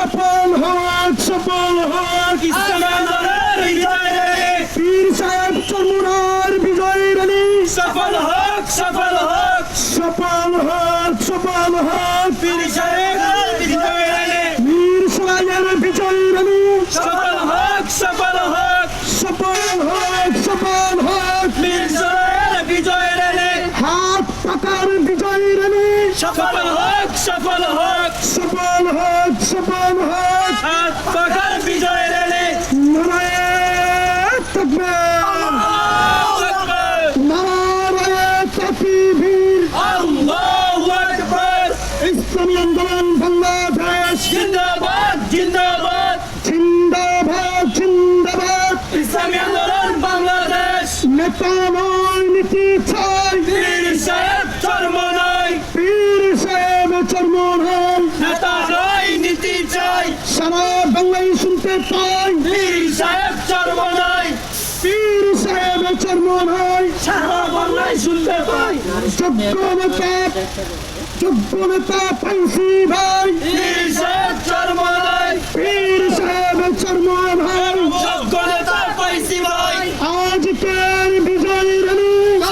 সফল হোক সফল হোক ইসলামী আন্দোলনের বিজয় রে পীর সাহেব চরমুনার বিজয় রানী সফল হোক সফল হোক। সফল হোক সফল হোক। পীর সাহেবের বিজয় রে বীর সরাইয়ের বিজয় রানী সফল হোক সফল হোক। সফল হোক সফল হোক। পীর বিজয় Şapalıhak, şapalıhak. Şapalıhak, şapalıhak. At bakalım bir daireli. Nereye tekbir. Allahu Ekber. Nereye tekbir. Allahu Ekber. İslam yandıran Bangladeş. Zindabad, zindabad. Zindabad, zindabad. İslam yandıran Bangladeş. Metan oynatı çay. Diri. নয় নেতা নয় নীতি চাই সারা বাংলায় শুনতে পাই। পীর সাহেব চর্ম নয় পীর সাহেব চর্ম নয় সারা বাংলায় শুনতে পাই। যোগ্য নেতা যোগ্য নেতা পাইছি ভাই।